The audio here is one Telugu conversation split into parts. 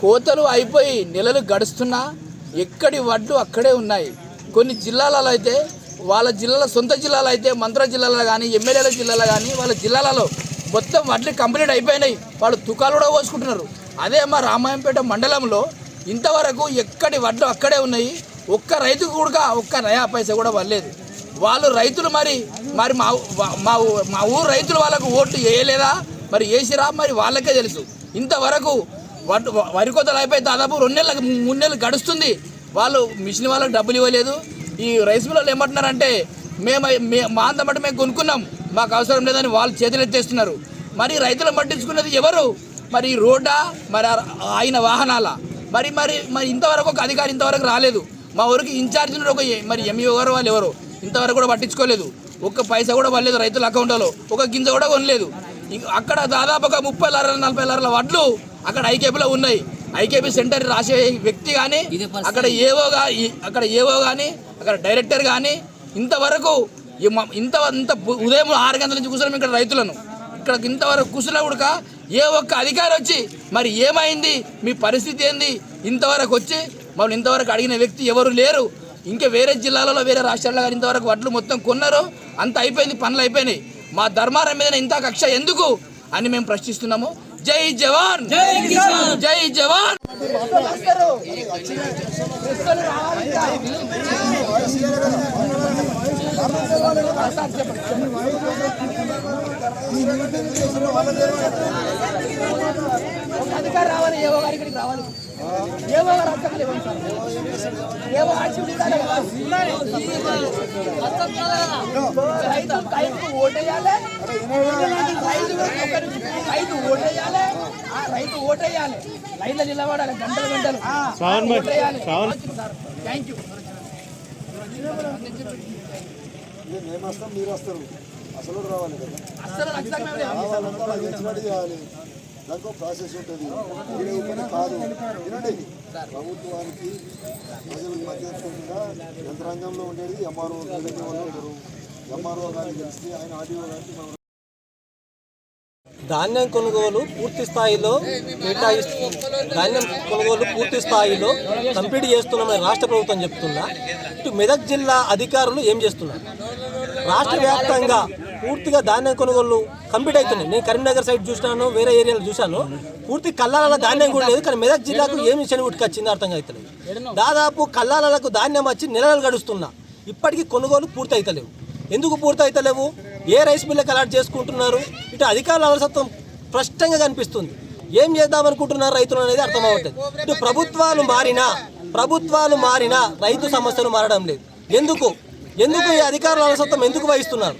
కోతలు అయిపోయి నెలలు గడుస్తున్నా ఎక్కడి వడ్లు అక్కడే ఉన్నాయి. కొన్ని జిల్లాలలో అయితే వాళ్ళ జిల్లాల సొంత జిల్లాలో అయితే మంత్ర జిల్లాలో కానీ ఎమ్మెల్యేల జిల్లాలో కానీ వాళ్ళ జిల్లాలలో మొత్తం వడ్లు కంప్లీట్ అయిపోయినాయి. వాళ్ళు తుకాలు కూడా పోసుకుంటున్నారు. అదే మా రామాయంపేట మండలంలో ఇంతవరకు ఎక్కడి వడ్లు అక్కడే ఉన్నాయి. ఒక్క రైతు కూడా ఒక్క నయా పైసా కూడా వల్లేదు వాళ్ళు రైతులు మరి మరి మా మా ఊ- మా ఊరు రైతులు వాళ్ళకు ఓట్లు వేయలేదా? మరి వేసిరా? మరి వాళ్ళకే తెలుసు. ఇంతవరకు వరి కోతలు అయిపోయి దాదాపు రెండు నెలలకు మూడు నెలలు గడుస్తుంది. వాళ్ళు మిషన్ వాళ్ళకి డబ్బులు ఇవ్వలేదు. ఈ రైస్ మిల్లర్లు ఏమంటున్నారంటే మేము మా అంత మట్టి మేము కొనుక్కున్నాం. మాకు అవసరం లేదని వాళ్ళు చేతులు ఎత్తేస్తున్నారు. మరి రైతులను పట్టించుకున్నది ఎవరు? మరి రోడ్డా? మరి ఆయన వాహనాల. మరి మరి మరి ఇంతవరకు ఒక అధికారి ఇంతవరకు రాలేదు. మా ఊరికి ఇన్ఛార్జ్ ఒక మరి ఎంఈఓ గారు వాళ్ళు ఎవరు? ఇంతవరకు కూడా పట్టించుకోలేదు. ఒక్క పైసా కూడా పడలేదు రైతుల అకౌంట్లో. ఒక గింజ కూడా కొనలేదు. ఇంక అక్కడ దాదాపు ఒక ముప్పై లారీల నలభై లారీల వడ్లు అక్కడ ఐకేపీలో ఉన్నాయి. ఐకేపీ సెంటర్ రాసే వ్యక్తి కానీ అక్కడ ఏవో అక్కడ ఏవో కానీ అక్కడ డైరెక్టర్ కానీ ఇంతవరకు ఇంత ఇంత ఉదయం ఆరు గంటల నుంచి కూర్చొని ఇక్కడ రైతులను. ఇక్కడ ఇంతవరకు కూర్చున్నా కూడా ఏ ఒక్క అధికారి వచ్చి మరి ఏమైంది? మీ పరిస్థితి ఏంది? ఇంతవరకు వచ్చి మమ్మల్ని ఇంతవరకు అడిగిన వ్యక్తి ఎవరు లేరు. ఇంకా వేరే జిల్లాలలో వేరే రాష్ట్రాల్లో కానీ ఇంతవరకు వడ్లు మొత్తం కొన్నారు. అంత అయిపోయింది పనులు అయిపోయినాయి. మా ధర్మారం మీద ఇంత కక్ష ఎందుకు? అని మేము ప్రశ్నిస్తున్నాము. జై జవాన్ జై జవాన్ అధికారి రావాలి ఏవో గారి ఇక్కడికి రావాలి ఏవో గారు అర్థకాలు ఇవ్వండి సార్ ఏవో ఆర్చివ్ రైతు రైతు ఓటేయాలి రైతు రైతు ఓటేయాలి. ఆ రైతు ఓటేయాలి. లైన్లో నిలబడాలి గంటలు గంటలు. ఓటేయాలి. థ్యాంక్ యూ మేము వస్తాం మీరు వస్తారు. అసలు రావాలి కదా. వాళ్ళు వచ్చినట్టు చేయాలి? ఒక ప్రాసెస్ ఉంటుంది. కాదు. వినండి. ప్రభుత్వానికి ప్రజలకు మధ్యస్థంగా యంత్రాంగంలో ఉండేది ఎంఆర్ఓ వాళ్ళు ఉంటారు ఎంఆర్ఓ గారికి తెలిస్తే ఆయన ఆర్డీఓ గారికి ధాన్యం కొనుగోలు పూర్తి స్థాయిలో కేటాయిస్తు ధాన్యం కొనుగోలు పూర్తి స్థాయిలో కంప్లీట్ చేస్తున్నామని రాష్ట్ర ప్రభుత్వం చెప్తున్నా. ఇటు మెదక్ జిల్లా అధికారులు ఏం చేస్తున్నారు? రాష్ట్ర వ్యాప్తంగా పూర్తిగా ధాన్యం కొనుగోలు కంప్లీట్ అవుతున్నాయి నేను కరీంనగర్ సైడ్ చూసినాను వేరే ఏరియాలో చూశాను. పూర్తి కల్లాల ధాన్యం కూడా లేదు కానీ మెదక్ జిల్లాకు ఏమి శని వచ్చింది అర్థం అవుతలేదు దాదాపు కల్లాలకు ధాన్యం వచ్చి నెలలు గడుస్తున్నా. ఇప్పటికీ కొనుగోలు పూర్తి అవుతలేవు ఎందుకు పూర్తి అవుతలేవు ఏ రైస్ మిల్లకు అలాట్ చేసుకుంటున్నారు? ఇటు అధికారుల అలసత్వం స్పష్టంగా కనిపిస్తుంది. ఏం చేద్దామనుకుంటున్నారు రైతులు అనేది అర్థం అవ్వట్లేదు ఇటు ప్రభుత్వాలు మారినా ప్రభుత్వాలు మారినా రైతు సమస్యలు మారడం లేదు. ఎందుకు? ఎందుకు ఈ అధికారుల అలసత్వం ఎందుకు వహిస్తున్నారు?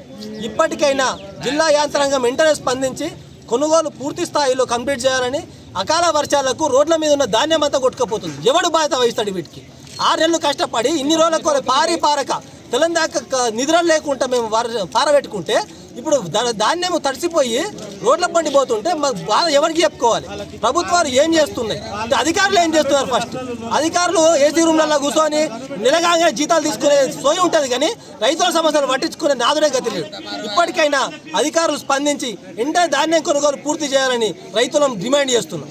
ఇప్పటికైనా జిల్లా యాంత్రాంగం వెంటనే స్పందించి కొనుగోలు పూర్తి స్థాయిలో కంప్లీట్ చేయాలని అకాల వర్షాలకు రోడ్ల మీద ఉన్న ధాన్యం అంతా కొట్టుకుపోతుంది. ఎవడు బాధ్యత వహిస్తాడు వీటికి? ఆరు నెలలు కష్టపడి ఇన్ని రోజులకు పారి పారక తెలంగాణ నిద్ర లేకుండా మేము వార- పారబెట్టుకుంటే ఇప్పుడు ధాన్యం తడిసిపోయి రోడ్ల పండి పోతుంటే మా బాధ ఎవరికి చెప్పుకోవాలి? ప్రభుత్వాలు ఏం చేస్తున్నాయి? అధికారులు ఏం చేస్తున్నారు ఫస్ట్? అధికారులు ఏసీ రూమ్లలో కూర్చొని నిలగానే జీతాలు తీసుకునే సోయి ఉంటుంది కానీ రైతుల సమస్యలు పట్టించుకునే నాదుడే గతి లేదు. ఇప్పటికైనా అధికారులు స్పందించి ఇంటర్ ధాన్యం కొనుగోలు పూర్తి చేయాలని రైతులను డిమాండ్ చేస్తున్నాం